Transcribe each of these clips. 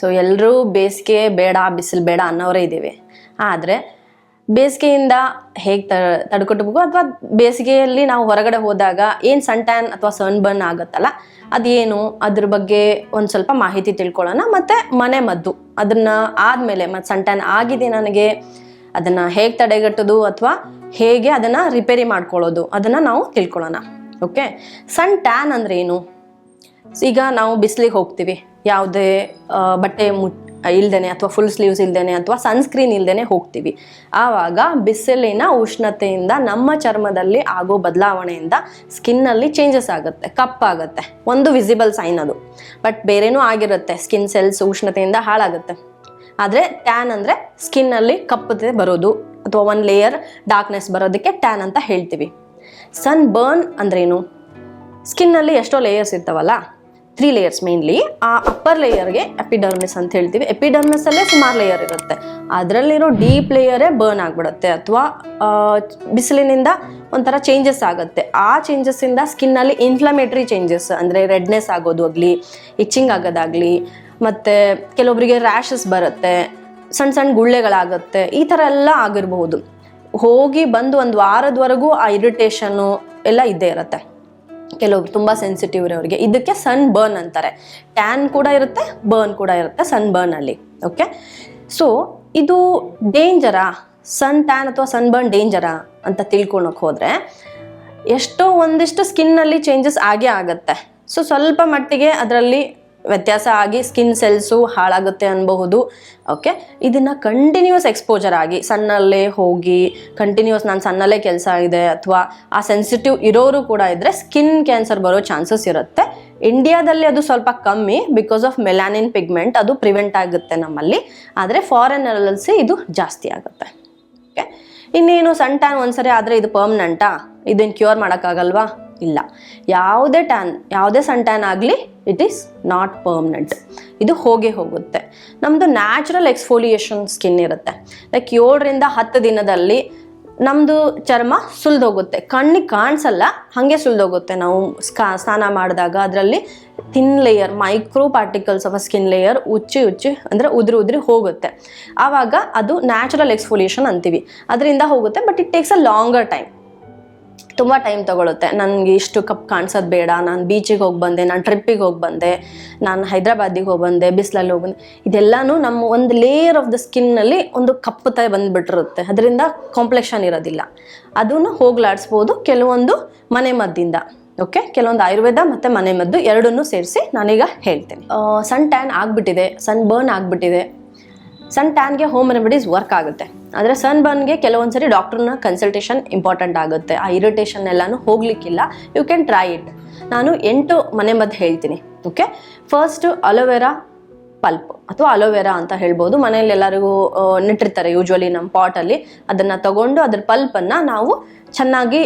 So ಎಲ್ಲರೂ ಬೇಸಿಗೆ ಬೇಡ, ಬಿಸಿಲು ಬೇಡ ಅನ್ನೋರೇ ಇದ್ದೀವಿ. ಆದರೆ, ಬೇಸಿಗೆಯಿಂದ ಹೇಗೆ ತ ತಡ್ಕೊಟ್ಬೇಕು ಅಥವಾ ಬೇಸಿಗೆಯಲ್ಲಿ ನಾವು ಹೊರಗಡೆ ಹೋದಾಗ ಏನು ಸನ್ ಟ್ಯಾನ್ ಅಥವಾ ಸನ್ ಬರ್ನ್ ಆಗುತ್ತಲ್ಲ? ಅದೇನು? ಅದ್ರ ಬಗ್ಗೆ ಒಂದು ಸ್ವಲ್ಪ ಮಾಹಿತಿ ತಿಳ್ಕೊಳ್ಳೋಣ. ಮತ್ತು ಮನೆ ಮದ್ದು. ಅದನ್ನು ಆದಮೇಲೆ, ಮತ್ತು ಸನ್ ಟ್ಯಾನ್ ಆಗಿದೆ ನನಗೆ, ಅದನ್ನು ಹೇಗೆ ತಡೆಗಟ್ಟೋದು ಅಥವಾ ಹೇಗೆ ಅದನ್ನು ರಿಪೇರಿ ಮಾಡ್ಕೊಳ್ಳೋದು ಅದನ್ನು ನಾವು ತಿಳ್ಕೊಳ್ಳೋಣ. ಓಕೆ? ಸನ್ ಟ್ಯಾನ್ ಅಂದರೆ ಏನು ಈಗ ನಾವು ಬಿಸಿಲಿಗೆ ಹೋಗ್ತೀವಿ. ಯಾವುದೇ ಬಟ್ಟೆ ಮು ಇಲ್ದೇನೆ ಅಥವಾ ಫುಲ್ ಸ್ಲೀವ್ಸ್ ಇಲ್ದೇನೆ ಅಥವಾ ಸನ್ಸ್ಕ್ರೀನ್ ಇಲ್ದೇನೆ ಹೋಗ್ತೀವಿ. ಆವಾಗ ಬಿಸಿಲಿನ ಉಷ್ಣತೆಯಿಂದ ನಮ್ಮ ಚರ್ಮದಲ್ಲಿ ಆಗೋ ಬದಲಾವಣೆಯಿಂದ ಸ್ಕಿನ್ನಲ್ಲಿ ಚೇಂಜಸ್ ಆಗುತ್ತೆ ಕಪ್ಪಾಗುತ್ತೆ ಒಂದು ವಿಸಿಬಲ್ ಸೈನ್ ಅದು. ಬಟ್ ಬೇರೆನೂ ಆಗಿರುತ್ತೆ ಸ್ಕಿನ್ ಸೆಲ್ಸ್ ಉಷ್ಣತೆಯಿಂದ ಹಾಳಾಗುತ್ತೆ. ಆದರೆ ಟ್ಯಾನ್ ಅಂದರೆ ಸ್ಕಿನ್ನಲ್ಲಿ ಕಪ್ಪತೆ ಬರೋದು. ಅಥವಾ ಒಂದು ಲೇಯರ್ ಡಾರ್ಕ್ನೆಸ್ ಬರೋದಕ್ಕೆ ಟ್ಯಾನ್ ಅಂತ ಹೇಳ್ತೀವಿ. ಸನ್ ಬರ್ನ್ ಅಂದ್ರೇನು ಸ್ಕಿನ್ನಲ್ಲಿ ಎಷ್ಟೋ ಲೇಯರ್ಸ್ ಇರ್ತಾವಲ್ಲ ತ್ರೀ ಲೇಯರ್ಸ್ ಮೇನ್ಲಿ ಆ ಅಪ್ಪರ್ ಲೇಯರ್ಗೆ ಎಪಿಡರ್ಮಿಸ್ ಅಂತ ಹೇಳ್ತೀವಿ. ಎಪಿಡರ್ಮಿಸ್ ಅಲ್ಲೇ ಸುಮಾರು ಲೇಯರ್ ಇರುತ್ತೆ. ಅದರಲ್ಲಿರೋ ಡೀಪ್ ಲೇಯರೇ ಬರ್ನ್ ಆಗಿಬಿಡುತ್ತೆ ಅಥವಾ ಬಿಸಿಲಿನಿಂದ ಒಂಥರ ಚೇಂಜಸ್ ಆಗುತ್ತೆ. ಆ ಚೇಂಜಸ್ಸಿಂದ ಸ್ಕಿನ್ನಲ್ಲಿ ಇನ್ಫ್ಲಮೇಟ್ರಿ ಚೇಂಜಸ್ ಅಂದರೆ ರೆಡ್ನೆಸ್ ಆಗೋದು ಆಗಲಿ ಇಚ್ಚಿಂಗ್ ಆಗೋದಾಗಲಿ, ಮತ್ತು ಕೆಲವೊಬ್ಬರಿಗೆ ರ್ಯಾಷಸ್ ಬರುತ್ತೆ ಸಣ್ಣ ಸಣ್ಣ ಗುಳ್ಳೆಗಳಾಗುತ್ತೆ, ಈ ಥರ ಎಲ್ಲ ಆಗಿರಬಹುದು. ಹೋಗಿ ಬಂದು ಒಂದು ವಾರದವರೆಗೂ ಆ ಇರಿಟೇಷನ್ನು ಎಲ್ಲ ಇದ್ದೇ ಇರುತ್ತೆ. ಕೆಲವೊಬ್ರು ತುಂಬ ಸೆನ್ಸಿಟಿವ್ ಇರೋರಿಗೆ. ಇದಕ್ಕೆ ಸನ್ ಬರ್ನ್ ಅಂತಾರೆ. ಟ್ಯಾನ್ ಕೂಡ ಇರುತ್ತೆ ಬರ್ನ್ ಕೂಡ ಇರುತ್ತೆ ಸನ್ ಬರ್ನಲ್ಲಿ ಓಕೆ ಸೊ ಇದು ಡೇಂಜರಾ ಸನ್ ಟ್ಯಾನ್ ಅಥವಾ ಸನ್ ಬರ್ನ್ ಡೇಂಜರಾ ಅಂತ ತಿಳ್ಕೊಳಕ್ ಹೋದರೆ, ಎಷ್ಟೋ ಒಂದಿಷ್ಟು ಸ್ಕಿನ್ನಲ್ಲಿ ಚೇಂಜಸ್ ಆಗೇ ಆಗುತ್ತೆ. ಸೊ ಸ್ವಲ್ಪ ಮಟ್ಟಿಗೆ ಅದರಲ್ಲಿ ವ್ಯತ್ಯಾಸ ಆಗಿ ಸ್ಕಿನ್ ಸೆಲ್ಸು ಹಾಳಾಗುತ್ತೆ ಅನ್ಬಹುದು. ಓಕೆ ಇದನ್ನು ಕಂಟಿನ್ಯೂಸ್ ಎಕ್ಸ್ಪೋಜರ್ ಆಗಿ, ಸಣ್ಣಲ್ಲೇ ಹೋಗಿ ಕಂಟಿನ್ಯೂಸ್ ನಾನು ಸಣ್ಣಲ್ಲೇ ಕೆಲಸ ಇದೆ ಅಥವಾ ಆ ಸೆನ್ಸಿಟಿವ್ ಇರೋರು ಕೂಡ ಇದ್ದರೆ ಸ್ಕಿನ್ ಕ್ಯಾನ್ಸರ್ ಬರೋ ಚಾನ್ಸಸ್ ಇರುತ್ತೆ. ಇಂಡಿಯಾದಲ್ಲಿ ಅದು ಸ್ವಲ್ಪ ಕಮ್ಮಿ ಬಿಕಾಸ್ ಆಫ್ ಮೆಲಾನಿನ್ ಪಿಗ್ಮೆಂಟ್ ಅದು ಪ್ರಿವೆಂಟ್ ಆಗುತ್ತೆ ನಮ್ಮಲ್ಲಿ. ಆದರೆ ಫಾರಿನಲ್ಲಿ ಇದು ಜಾಸ್ತಿ ಆಗುತ್ತೆ. ಓಕೆ ಇನ್ನೇನು ಸನ್ ಟ್ಯಾನ್ ಒಂದ್ಸರಿ ಆದರೆ ಇದು ಪರ್ಮನೆಂಟಾ ಇದನ್ನು ಕ್ಯೂರ್ ಮಾಡೋಕ್ಕಾಗಲ್ವಾ? ಇಲ್ಲ. ಯಾವುದೇ ಟ್ಯಾನ್ ಯಾವುದೇ ಸನ್ ಟ್ಯಾನ್ ಆಗಲಿ ಇಟ್ ಈಸ್ ನಾಟ್ ಪರ್ಮನೆಂಟ್ ಇದು ಹೋಗೇ ಹೋಗುತ್ತೆ. ನಮ್ಮದು ನ್ಯಾಚುರಲ್ ಎಕ್ಸ್ಫೋಲಿಯೇಷನ್ ಸ್ಕಿನ್ ಇರುತ್ತೆ. ಲೈಕ್ ಏಳರಿಂದ ಹತ್ತು ದಿನದಲ್ಲಿ ನಮ್ಮದು ಚರ್ಮ ಸುಲ್ದೋಗುತ್ತೆ. ಕಣ್ಣಿಗೆ ಕಾಣಿಸಲ್ಲ, ಹಾಗೆ ಸುಲ್ದೋಗುತ್ತೆ. ನಾವು ಸ್ಕಾ, ಸ್ನಾನ ಮಾಡಿದಾಗ ಅದರಲ್ಲಿ thin layer micro particles of skin layer ಉಚ್ಚಿ ಉಚ್ಚಿ ಅಂದರೆ ಉದುರು, ಉದುರಿ ಹೋಗುತ್ತೆ. ಆವಾಗ ಅದು ನ್ಯಾಚುರಲ್ ಎಕ್ಸ್ಫೋಲಿಯೇಷನ್ ಅಂತೀವಿ. ಅದರಿಂದ ಹೋಗುತ್ತೆ but it takes a longer time ತುಂಬ ಟೈಮ್ ತೊಗೊಳುತ್ತೆ. ನನಗೆ ಇಷ್ಟು ಕಪ್ ಕಾಣಿಸೋದು ಬೇಡ. ನಾನು ಬೀಚಿಗೆ ಹೋಗಿ ಬಂದೆ, ನಾನು ಟ್ರಿಪ್ಪಿಗೆ ಹೋಗಿ ಬಂದೆ, ನಾನು ಹೈದ್ರಾಬಾದಿಗೆ ಹೋಗಿ ಬಂದೆ, ಬಿಸಿಲಲ್ಲಿ ಹೋಗಿ ಬಂದೆ. ಇದೆಲ್ಲನೂ ನಮ್ಮ ಒಂದು ಲೇಯರ್ ಆಫ್ ದ ಸ್ಕಿನ್ನಲ್ಲಿ ಒಂದು ಕಪ್ಪುತ ಬಂದುಬಿಟ್ಟಿರುತ್ತೆ. ಅದರಿಂದ ಕಾಂಪ್ಲೆಕ್ಷನ್ ಇರೋದಿಲ್ಲ. ಅದನ್ನು ಹೋಗ್ಲಾಡಿಸ್ಬೋದು ಕೆಲವೊಂದು ಮನೆ ಮದ್ದಿಂದ. ಓಕೆ ಕೆಲವೊಂದು ಆಯುರ್ವೇದ ಮತ್ತು ಮನೆ ಮದ್ದು ಎರಡನ್ನೂ ಸೇರಿಸಿ ನಾನೀಗ ಹೇಳ್ತೇನೆ. ಸನ್ ಟ್ಯಾನ್ ಆಗಿಬಿಟ್ಟಿದೆ. ಸನ್ ಬರ್ನ್ ಆಗಿಬಿಟ್ಟಿದೆ. ಸನ್ ಟ್ಯಾನ್ಗೆ ಹೋಮ್ ರೆಮಿಡೀಸ್ ವರ್ಕ್ ಆಗುತ್ತೆ. ಆದರೆ ಸನ್ ಬರ್ನ್ಗೆ ಕೆಲವೊಂದು ಸರಿ ಡಾಕ್ಟರ್ನ ಕನ್ಸಲ್ಟೇಷನ್ ಇಂಪಾರ್ಟೆಂಟ್ ಆಗುತ್ತೆ. ಆ ಇರಿಟೇಷನ್ ಎಲ್ಲನೂ ಹೋಗ್ಲಿಕ್ಕಿಲ್ಲ. ಯು ಕ್ಯಾನ್ ಟ್ರೈ ಇಟ್ ನಾನು ಎಂಟು ಮನೆ ಮದ್ದು ಹೇಳ್ತೀನಿ. Okay first aloe vera pulp ಅಥವಾ ಅಲೋವೆರಾ ಅಂತ ಹೇಳ್ಬೋದು. ಮನೆಯಲ್ಲಿ ಎಲ್ಲರಿಗೂ ನೆಟ್ಟಿರ್ತಾರೆ ಯೂಶ್ವಲಿ ನಮ್ಮ ಪಾಟಲ್ಲಿ ಅದನ್ನು ತಗೊಂಡು ಅದ್ರ ಪಲ್ಪನ್ನು ನಾವು ಚೆನ್ನಾಗಿ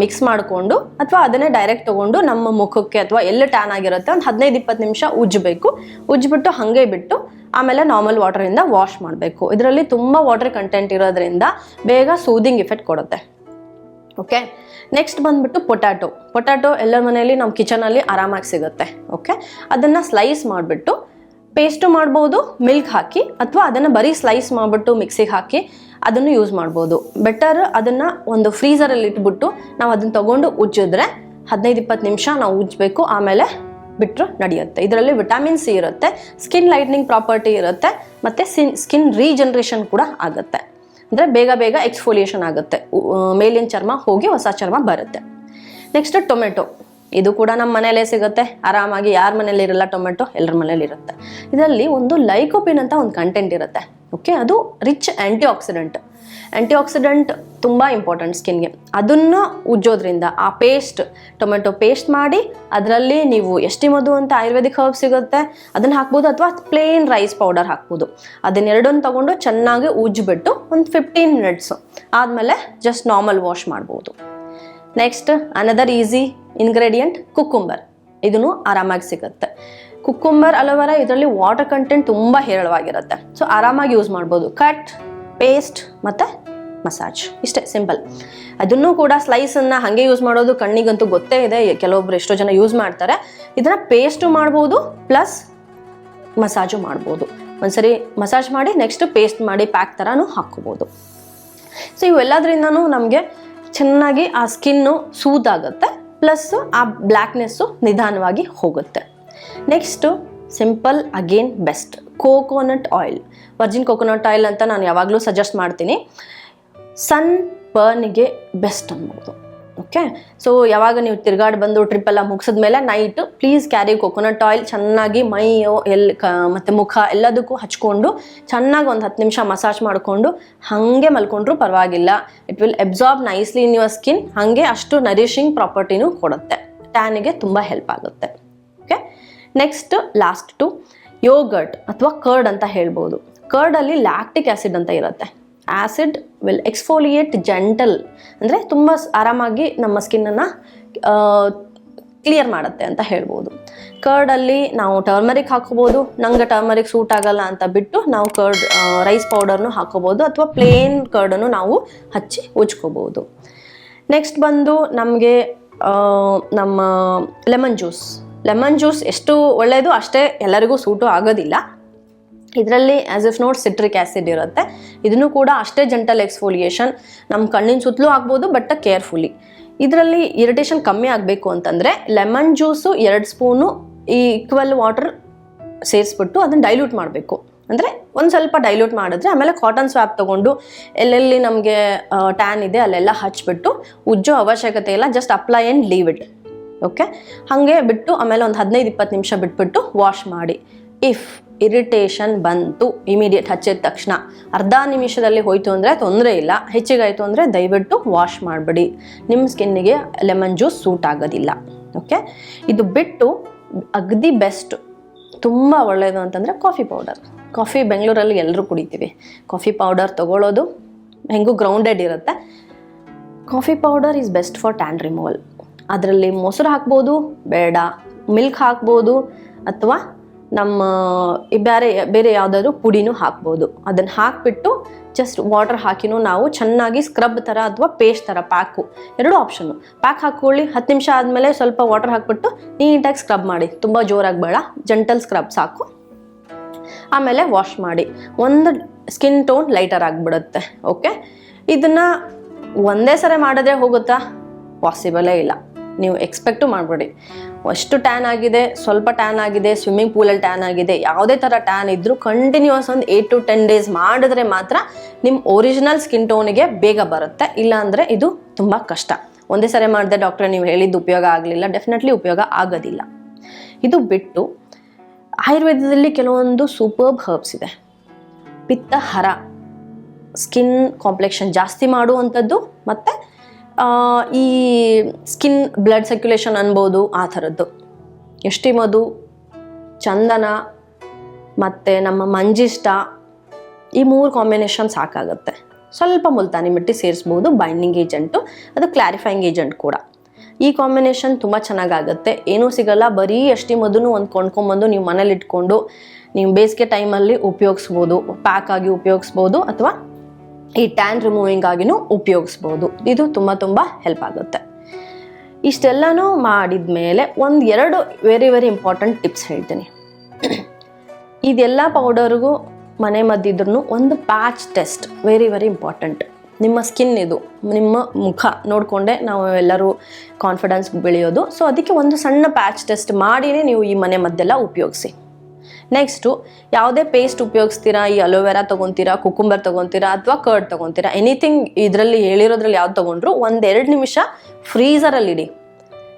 ಮಿಕ್ಸ್ ಮಾಡಿಕೊಂಡು ಅಥವಾ ಅದನ್ನೇ ಡೈರೆಕ್ಟ್ ತಗೊಂಡು ನಮ್ಮ ಮುಖಕ್ಕೆ ಅಥವಾ ಎಲ್ಲಿ ಟ್ಯಾನ್ ಆಗಿರುತ್ತೆ ಒಂದು ಹದಿನೈದು ಇಪ್ಪತ್ತು ನಿಮಿಷ ಉಜ್ಜಬೇಕು. ಉಜ್ಜಿಬಿಟ್ಟು ಹಾಗೆ ಬಿಟ್ಟು ಆಮೇಲೆ ನಾರ್ಮಲ್ ವಾಟರಿಂದ ವಾಶ್ ಮಾಡಬೇಕು. ಇದರಲ್ಲಿ ತುಂಬ ವಾಟರ್ ಕಂಟೆಂಟ್ ಇರೋದ್ರಿಂದ ಬೇಗ ಸೂದಿಂಗ್ ಇಫೆಕ್ಟ್ ಕೊಡುತ್ತೆ. ಓಕೆ ನೆಕ್ಸ್ಟ್ ಬಂದ್ಬಿಟ್ಟು ಪೊಟ್ಯಾಟೊ ಪೊಟ್ಯಾಟೊ ಎಲ್ಲರ ಮನೆಯಲ್ಲಿ ನಮ್ಮ ಕಿಚನಲ್ಲಿ ಆರಾಮಾಗಿ ಸಿಗುತ್ತೆ. ಓಕೆ ಅದನ್ನು ಸ್ಲೈಸ್ ಮಾಡಿಬಿಟ್ಟು ಪೇಸ್ಟು ಮಾಡ್ಬೋದು, ಮಿಲ್ಕ್ ಹಾಕಿ, ಅಥವಾ ಅದನ್ನು ಬರೀ ಸ್ಲೈಸ್ ಮಾಡಿಬಿಟ್ಟು ಮಿಕ್ಸಿಗೆ ಹಾಕಿ ಅದನ್ನು ಯೂಸ್ ಮಾಡ್ಬೋದು. ಬೆಟರ್ ಅದನ್ನು ಒಂದು ಫ್ರೀಸರಲ್ಲಿ ಇಟ್ಬಿಟ್ಟು ನಾವು ಅದನ್ನು ತಗೊಂಡು ಉಜ್ಜಿದ್ರೆ ಹದಿನೈದು ಇಪ್ಪತ್ತು ನಿಮಿಷ ನಾವು ಉಜ್ಜಬೇಕು, ಆಮೇಲೆ ಬಿಟ್ಟರು ನಡೆಯುತ್ತೆ. ಇದರಲ್ಲಿ ವಿಟಮಿನ್ ಸಿ ಇರುತ್ತೆ, ಸ್ಕಿನ್ ಲೈಟ್ನಿಂಗ್ ಪ್ರಾಪರ್ಟಿ ಇರುತ್ತೆ, ಮತ್ತು ಸಿನ್, ಸ್ಕಿನ್ ರೀಜನ್ರೇಷನ್ ಕೂಡ ಆಗುತ್ತೆ. ಅಂದರೆ ಬೇಗ ಬೇಗ ಎಕ್ಸ್ಫೋಲಿಯೇಷನ್ ಆಗುತ್ತೆ. ಮೇಲಿನ ಚರ್ಮ ಹೋಗಿ ಹೊಸ ಚರ್ಮ ಬರುತ್ತೆ. Next tomato. ಇದು ಕೂಡ ನಮ್ಮ ಮನೆಯಲ್ಲೇ ಸಿಗುತ್ತೆ. ಆರಾಮಾಗಿ ಯಾರ ಮನೇಲಿ ಇರಲ್ಲ ಟೊಮೆಟೊ, ಎಲ್ಲರ ಮನೇಲಿ ಇರುತ್ತೆ. ಇದರಲ್ಲಿ ಒಂದು ಲೈಕೋಪಿನ್ ಅಂತ ಒಂದು ಕಂಟೆಂಟ್ ಇರುತ್ತೆ. ಓಕೆ ಅದು rich anti oxidant anti oxidant ತುಂಬ ಇಂಪಾರ್ಟೆಂಟ್ ಸ್ಕಿನ್ಗೆ ಅದನ್ನು ಉಜ್ಜೋದ್ರಿಂದ ಆ ಪೇಸ್ಟ್ ಟೊಮೆಟೊ ಪೇಸ್ಟ್ ಮಾಡಿ ಅದರಲ್ಲಿ ನೀವು ಎಷ್ಟಿ ಮಧು ಅಂತ ಆಯುರ್ವೇದಿಕ್ ಹರ್ಬ್ ಸಿಗುತ್ತೆ. ಅದನ್ನು ಹಾಕ್ಬೋದು ಅಥವಾ ಪ್ಲೇನ್ ರೈಸ್ ಪೌಡರ್ ಹಾಕ್ಬೋದು. ಅದನ್ನೆರಡನ್ನು ತೊಗೊಂಡು ಚೆನ್ನಾಗಿ ಉಜ್ಜಿಬಿಟ್ಟು ಒಂದು ಫಿಫ್ಟೀನ್ ಮಿನಿಟ್ಸು ಆದಮೇಲೆ ಜಸ್ಟ್ ನಾರ್ಮಲ್ ವಾಶ್ ಮಾಡ್ಬೋದು. Next another easy ingredient cucumber ಇದನ್ನು ಆರಾಮಾಗಿ ಸಿಗುತ್ತೆ. ಕುಕ್ಕುಂಬರ್ ಅಲೋವೆರ ಇದರಲ್ಲಿ ವಾಟರ್ ಕಂಟೆಂಟ್ ತುಂಬ ಹೇರಳವಾಗಿರುತ್ತೆ. ಸೊ ಆರಾಮಾಗಿ ಯೂಸ್ ಮಾಡ್ಬೋದು. ಕಟ್ ಪೇಸ್ಟ್ ಮತ್ತು ಮಸಾಜ್ ಇಷ್ಟೇ ಸಿಂಪಲ್ ಅದನ್ನು ಕೂಡ ಸ್ಲೈಸನ್ನು ಹಾಗೆ ಯೂಸ್ ಮಾಡೋದು ಕಣ್ಣಿಗಂತೂ ಗೊತ್ತೇ ಇದೆ. ಕೆಲವೊಬ್ರು ಎಷ್ಟೋ ಜನ ಯೂಸ್ ಮಾಡ್ತಾರೆ. ಇದನ್ನು ಪೇಸ್ಟು ಮಾಡ್ಬೋದು ಪ್ಲಸ್ ಮಸಾಜು ಮಾಡ್ಬೋದು. ಒಂದ್ಸರಿ ಮಸಾಜ್ ಮಾಡಿ ನೆಕ್ಸ್ಟ್ ಪೇಸ್ಟ್ ಮಾಡಿ ಪ್ಯಾಕ್ ಥರನೂ ಹಾಕ್ಕೋಬೋದು ಸೊ ಇವೆಲ್ಲದ್ರಿಂದನೂ ನಮಗೆ ಚೆನ್ನಾಗಿ ಆ ಸ್ಕಿನ್ನು ಸೂದ್ ಆಗುತ್ತೆ ಪ್ಲಸ್ ಆ ಬ್ಲ್ಯಾಕ್ನೆಸ್ಸು ನಿಧಾನವಾಗಿ ಹೋಗುತ್ತೆ. Next simple again best, coconut oil. Virgin coconut oil ಅಂತ ನಾನು ಯಾವಾಗಲೂ ಸಜೆಸ್ಟ್ ಮಾಡ್ತೀನಿ. ಸನ್ ಬರ್ನಿಗೆ ಬೆಸ್ಟ್ ಅನ್ಬೋದು. ಓಕೆ ಸೊ ಯಾವಾಗ ನೀವು ತಿರ್ಗಾಡಿ ಬಂದು ಟ್ರಿಪ್ ಎಲ್ಲ ಮುಗಿಸಿದ್ಮೇಲೆ night please carry coconut oil ಚೆನ್ನಾಗಿ ಮೈಯು ಎಲ್, ಕ, ಮತ್ತು ಮುಖ ಎಲ್ಲದಕ್ಕೂ ಹಚ್ಕೊಂಡು ಚೆನ್ನಾಗಿ ಒಂದು ಹತ್ತು ನಿಮಿಷ ಮಸಾಜ್ ಮಾಡಿಕೊಂಡು ಹಾಗೆ ಮಲ್ಕೊಂಡ್ರು ಪರವಾಗಿಲ್ಲ. It will absorb nicely in your skin ಹಾಗೆ ಅಷ್ಟು ನರಿಷಿಂಗ್ ಪ್ರಾಪರ್ಟಿನೂ ಕೊಡುತ್ತೆ. ಟ್ಯಾನಿಗೆ ತುಂಬ ಹೆಲ್ಪ್ ಆಗುತ್ತೆ. Okay next last two yogurt ಅಥವಾ ಕರ್ಡ್ ಅಂತ ಹೇಳ್ಬೋದು. ಕರ್ಡಲ್ಲಿ ಲ್ಯಾಕ್ಟಿಕ್ ಆ್ಯಸಿಡ್ ಅಂತ ಇರುತ್ತೆ. ಆ್ಯಸಿಡ್ ವಿಲ್ ಎಕ್ಸ್ಫೋಲಿಯೇಟ್ ಜೆಂಟಲ್ ಅಂದರೆ ತುಂಬ ಆರಾಮಾಗಿ ನಮ್ಮ ಸ್ಕಿನ್ನನ್ನು ಕ್ಲಿಯರ್ ಮಾಡುತ್ತೆ ಅಂತ ಹೇಳ್ಬೋದು. ಕರ್ಡಲ್ಲಿ ನಾವು ಟರ್ಮರಿಕ್ ಹಾಕೋಬೋದು. ನಂಗೆ ಟರ್ಮರಿಕ್ ಸೂಟ್ ಆಗಲ್ಲ ಅಂತ ಬಿಟ್ಟು ನಾವು ಕರ್ಡ್ ರೈಸ್ ಪೌಡರ್ನು ಹಾಕೋಬೋದು ಅಥವಾ ಪ್ಲೇನ್ ಕರ್ಡನ್ನು ನಾವು ಹಚ್ಚಿ ಉಜ್ಕೋಬೋದು. ನೆಕ್ಸ್ಟ್ ಬಂದು ನಮಗೆ ನಮ್ಮ ಲೆಮನ್ ಜ್ಯೂಸ್ ಲೆಮನ್ ಜ್ಯೂಸ್ ಎಷ್ಟು ಒಳ್ಳೆಯದು ಅಷ್ಟೇ ಎಲ್ಲರಿಗೂ ಸೂಟು ಆಗೋದಿಲ್ಲ. ಇದರಲ್ಲಿ as if not citric acid ಇರುತ್ತೆ. ಇದನ್ನು ಕೂಡ ಅಷ್ಟೇ ಜೆಂಟಲ್ ಎಕ್ಸ್ಫೋಲಿಯೇಷನ್ ನಮ್ಮ ಕಣ್ಣಿನ ಸುತ್ತಲೂ ಆಗ್ಬೋದು ಬಟ್ ಕೇರ್ಫುಲಿ ಇದರಲ್ಲಿ ಇರಿಟೇಷನ್ ಕಮ್ಮಿ ಆಗಬೇಕು ಅಂತಂದರೆ ಲೆಮನ್ ಜ್ಯೂಸು ಎರಡು ಸ್ಪೂನು ಈ ಈಕ್ವಲ್ ವಾಟರ್ ಸೇರಿಸ್ಬಿಟ್ಟು ಅದನ್ನು ಡೈಲ್ಯೂಟ್ ಮಾಡಬೇಕು. ಅಂದರೆ ಒಂದು ಸ್ವಲ್ಪ ಡೈಲ್ಯೂಟ್ ಮಾಡಿದ್ರೆ ಆಮೇಲೆ ಕಾಟನ್ ಸ್ವಾಪ್ ತೊಗೊಂಡು ಎಲ್ಲೆಲ್ಲಿ ನಮಗೆ ಟ್ಯಾನ್ ಇದೆ ಅಲ್ಲೆಲ್ಲ ಹಚ್ಚಿಬಿಟ್ಟು ಉಜ್ಜೋ ಅವಶ್ಯಕತೆ ಇಲ್ಲ just apply and leave it okay ಹಾಗೆ ಬಿಟ್ಟು ಆಮೇಲೆ ಒಂದು ಹದಿನೈದು ಇಪ್ಪತ್ತು ನಿಮಿಷ ಬಿಟ್ಬಿಟ್ಟು ವಾಶ್ ಮಾಡಿ. ಇಫ್ ಇರಿಟೇಷನ್ ಬಂತು ಇಮಿಡಿಯೇಟ್ ಹಚ್ಚಿದ ತಕ್ಷಣ. ಅರ್ಧ ನಿಮಿಷದಲ್ಲಿ ಹೋಯಿತು ಅಂದರೆ ತೊಂದರೆ ಇಲ್ಲ. ಹೆಚ್ಚಿಗಾಯಿತು ಅಂದರೆ ದಯವಿಟ್ಟು ವಾಶ್ ಮಾಡಿಬಿಡಿ. ನಿಮ್ಮ ಸ್ಕಿನ್ನಿಗೆ ಲೆಮನ್ ಜ್ಯೂಸ್ ಸೂಟ್ ಆಗೋದಿಲ್ಲ. ಓಕೆ ಇದು ಬಿಟ್ಟು ಅಗದಿ ಬೆಸ್ಟ್. ತುಂಬ ಒಳ್ಳೆಯದು ಅಂತಂದರೆ ಕಾಫಿ ಪೌಡರ್. ಕಾಫಿ ಬೆಂಗಳೂರಲ್ಲಿ ಎಲ್ಲರೂ ಕುಡಿತೀವಿ. ಕಾಫಿ ಪೌಡರ್ ತೊಗೊಳ್ಳೋದು ಹೆಂಗೂ ಗ್ರೌಂಡೆಡ್ ಇರುತ್ತೆ. Coffee powder is best for tan removal. ಅದರಲ್ಲಿ ಮೊಸರು ಹಾಕ್ಬೋದು, ಬೇಡ. ಮಿಲ್ಕ್ ಹಾಕ್ಬೋದು, ಅಥವಾ ನಮ್ಮ ಬೇರೆ ಬೇರೆ ಯಾವುದಾದ್ರೂ ಪುಡಿನೂ ಹಾಕ್ಬೋದು. ಅದನ್ನು ಹಾಕಿಬಿಟ್ಟು ಜಸ್ಟ್ ವಾಟರ್ ಹಾಕಿನೂ ನಾವು ಚೆನ್ನಾಗಿ ಸ್ಕ್ರಬ್ ಥರ ಅಥವಾ ಪೇಸ್ಟ್ ಥರ ಪ್ಯಾಕು ಎರಡು ಆಪ್ಷನ್ನು ಪ್ಯಾಕ್ ಹಾಕ್ಕೊಳ್ಳಿ, ಹತ್ತು ನಿಮಿಷ ಆದಮೇಲೆ ಸ್ವಲ್ಪ ವಾಟರ್ ಹಾಕ್ಬಿಟ್ಟು ನೀಟಾಗಿ ಸ್ಕ್ರಬ್ ಮಾಡಿ. ತುಂಬ ಜೋರಾಗಿ ಬೇಡ ಜಂಟಲ್ ಸ್ಕ್ರಬ್ ಸಾಕು. ಆಮೇಲೆ ವಾಶ್ ಮಾಡಿ. ಒಂದು ಸ್ಕಿನ್ ಟೋನ್ ಲೈಟರ್ ಆಗಿಬಿಡುತ್ತೆ ಓಕೆ ಇದನ್ನು ಒಂದೇ ಸರಿ ಮಾಡಿದ್ರೆ ಹೋಗುತ್ತಾ? ಪಾಸಿಬಲೇ ಇಲ್ಲ. ನೀವು ಎಕ್ಸ್ಪೆಕ್ಟು ಮಾಡಬೇಡಿ. ಅಷ್ಟು ಟ್ಯಾನ್ ಆಗಿದೆ, ಸ್ವಲ್ಪ ಟ್ಯಾನ್ ಆಗಿದೆ ಸ್ವಿಮ್ಮಿಂಗ್ ಪೂಲಲ್ಲಿ ಟ್ಯಾನ್ ಆಗಿದೆ, ಯಾವುದೇ ಥರ ಟ್ಯಾನ್ ಇದ್ದರೂ ಕಂಟಿನ್ಯೂಸ್ ಒಂದು ಏಯ್ಟ್ ಟು ಟೆನ್ ಡೇಸ್ ಮಾಡಿದ್ರೆ ಮಾತ್ರ ನಿಮ್ಮ ಒರಿಜಿನಲ್ ಸ್ಕಿನ್ ಟೋನಿಗೆ ಬೇಗ ಬರುತ್ತೆ. ಇಲ್ಲಾಂದರೆ ಇದು ತುಂಬ ಕಷ್ಟ. ಒಂದೇ ಸರಿ ಮಾಡಿದೆ ಡಾಕ್ಟ್ರೆ ನೀವು ಹೇಳಿದ್ದು ಉಪಯೋಗ ಆಗಲಿಲ್ಲ ಡೆಫಿನೆಟ್ಲಿ ಉಪಯೋಗ ಆಗೋದಿಲ್ಲ. ಇದು ಬಿಟ್ಟು ಆಯುರ್ವೇದದಲ್ಲಿ ಕೆಲವೊಂದು ಸೂಪರ್ಬ್ ಹರ್ಬ್ಸ್ ಇದೆ. ಪಿತ್ತ ಹರ ಸ್ಕಿನ್ ಕಾಂಪ್ಲೆಕ್ಷನ್ ಜಾಸ್ತಿ ಮಾಡುವಂಥದ್ದು ಮತ್ತು ಈ ಸ್ಕಿನ್ ಬ್ಲಡ್ ಸರ್ಕ್ಯುಲೇಷನ್ ಅನ್ಬೋದು ಆ ಥರದ್ದು. ಎಷ್ಟಿ ಮಧು, ಚಂದನ ಮತ್ತು ನಮ್ಮ ಮಂಜಿಷ್ಟ, ಈ ಮೂರು ಕಾಂಬಿನೇಷನ್ ಸಾಕಾಗುತ್ತೆ. ಸ್ವಲ್ಪ ಮುಲ್ತಾನಿ ಮಿಟ್ಟಿ ಸೇರಿಸ್ಬೋದು ಬೈಂಡಿಂಗ್ ಏಜೆಂಟು ಅದು ಕ್ಲಾರಿಫೈಯಿಂಗ್ ಏಜೆಂಟ್ ಕೂಡ. ಈ ಕಾಂಬಿನೇಷನ್ ತುಂಬ ಚೆನ್ನಾಗಾಗುತ್ತೆ. ಏನೂ ಸಿಗಲ್ಲ, ಬರೀ ಅಷ್ಟಿ ಮಧುನು ಒಂದು ಕೊಂಡ್ಕೊಂಬಂದು ನೀವು ಮನೇಲಿ ಇಟ್ಕೊಂಡು ನೀವು ಬೇಸಿಗೆ ಟೈಮಲ್ಲಿ ಉಪಯೋಗಿಸ್ಬೋದು ಪ್ಯಾಕ್ ಆಗಿ ಉಪಯೋಗಿಸ್ಬೋದು ಅಥವಾ ಈ ಟ್ಯಾನ್ ರಿಮೂವಿಂಗ್ ಆಗಿನೂ ಉಪಯೋಗಿಸ್ಬೋದು. ಇದು ತುಂಬ ತುಂಬ ಹೆಲ್ಪ್ ಆಗುತ್ತೆ. ಇಷ್ಟೆಲ್ಲನೂ ಮಾಡಿದ ಮೇಲೆ ಒಂದು ಎರಡು ವೆರಿ ವೆರಿ ಇಂಪಾರ್ಟೆಂಟ್ ಟಿಪ್ಸ್ ಹೇಳ್ತೀನಿ. ಇದೆಲ್ಲ ಪೌಡರ್ಗೂ ಮನೆ ಮದ್ದಿದ್ರೂ ಒಂದು patch test very very important ನಿಮ್ಮ ಸ್ಕಿನ್ ಇದು, ನಿಮ್ಮ ಮುಖ ನೋಡಿಕೊಂಡೆ ನಾವು ಎಲ್ಲರೂ ಕಾನ್ಫಿಡೆನ್ಸ್ ಬೆಳೆಯೋದು. ಸೊ ಅದಕ್ಕೆ ಒಂದು ಸಣ್ಣ ಪ್ಯಾಚ್ ಟೆಸ್ಟ್ ಮಾಡಿನೇ ನೀವು ಈ ಮನೆ ಮದ್ದೆಲ್ಲ ಉಪಯೋಗಿಸಿ. ನೆಕ್ಸ್ಟು ಯಾವುದೇ ಪೇಸ್ಟ್ ಉಪಯೋಗಿಸ್ತೀರಾ? ಈ ಅಲೋವೆರಾ ತೊಗೊತೀರಾ? ಕುಕುಂಬರ್ ತೊಗೊತೀರಾ? ಅಥವಾ ಕರ್ಡ್ ತೊಗೊತೀರಾ? ಎನಿಥಿಂಗ್ ಇದರಲ್ಲಿ ಹೇಳಿರೋದ್ರಲ್ಲಿ ಯಾವ್ದು ತೊಗೊಂಡ್ರು ಒಂದೆರಡು ನಿಮಿಷ ಫ್ರೀಸರಲ್ಲಿ ಇಡಿ.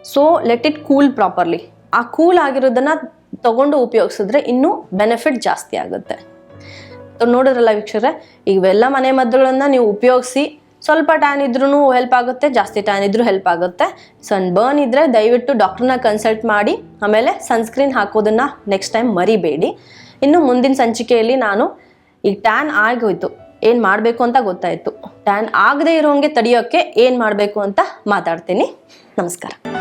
So let it cool properly ಆ ಕೂಲ್ ಆಗಿರೋದನ್ನು ತಗೊಂಡು ಉಪಯೋಗಿಸಿದ್ರೆ ಇನ್ನೂ ಬೆನಿಫಿಟ್ ಜಾಸ್ತಿ ಆಗುತ್ತೆ. ನೋಡಿದ್ರಲ್ಲ ವೀಕ್ಷಕರೇ, ಇವೆಲ್ಲ ಮನೆ ಮದ್ದುಗಳನ್ನು ನೀವು ಉಪಯೋಗಿಸಿ ಸ್ವಲ್ಪ ಟ್ಯಾನ್ ಇದ್ರೂ ಹೆಲ್ಪ್ ಆಗುತ್ತೆ, ಜಾಸ್ತಿ ಟ್ಯಾನ್ ಇದ್ರೂ ಹೆಲ್ಪ್ ಆಗುತ್ತೆ. ಸನ್ ಬರ್ನ್ ಇದ್ದರೆ ದಯವಿಟ್ಟು ಡಾಕ್ಟ್ರನ್ನ ಕನ್ಸಲ್ಟ್ ಮಾಡಿ, ಆಮೇಲೆ ಸನ್ಸ್ಕ್ರೀನ್ ಹಾಕೋದನ್ನ ನೆಕ್ಸ್ಟ್ ಟೈಮ್ ಮರಿಬೇಡಿ. ಇನ್ನು ಮುಂದಿನ ಸಂಚಿಕೆಯಲ್ಲಿ ನಾನು ಈ ಟ್ಯಾನ್ ಆಗೋಯ್ತು, ಏನು ಮಾಡಬೇಕು ಅಂತ ಗೊತ್ತಾಯಿತು. ಟ್ಯಾನ್ ಆಗದೆ ಇರೋಂಗೆ ತಡೆಯೋಕ್ಕೆ ಏನು ಮಾಡಬೇಕು ಅಂತ ಮಾತಾಡ್ತೀನಿ. ನಮಸ್ಕಾರ.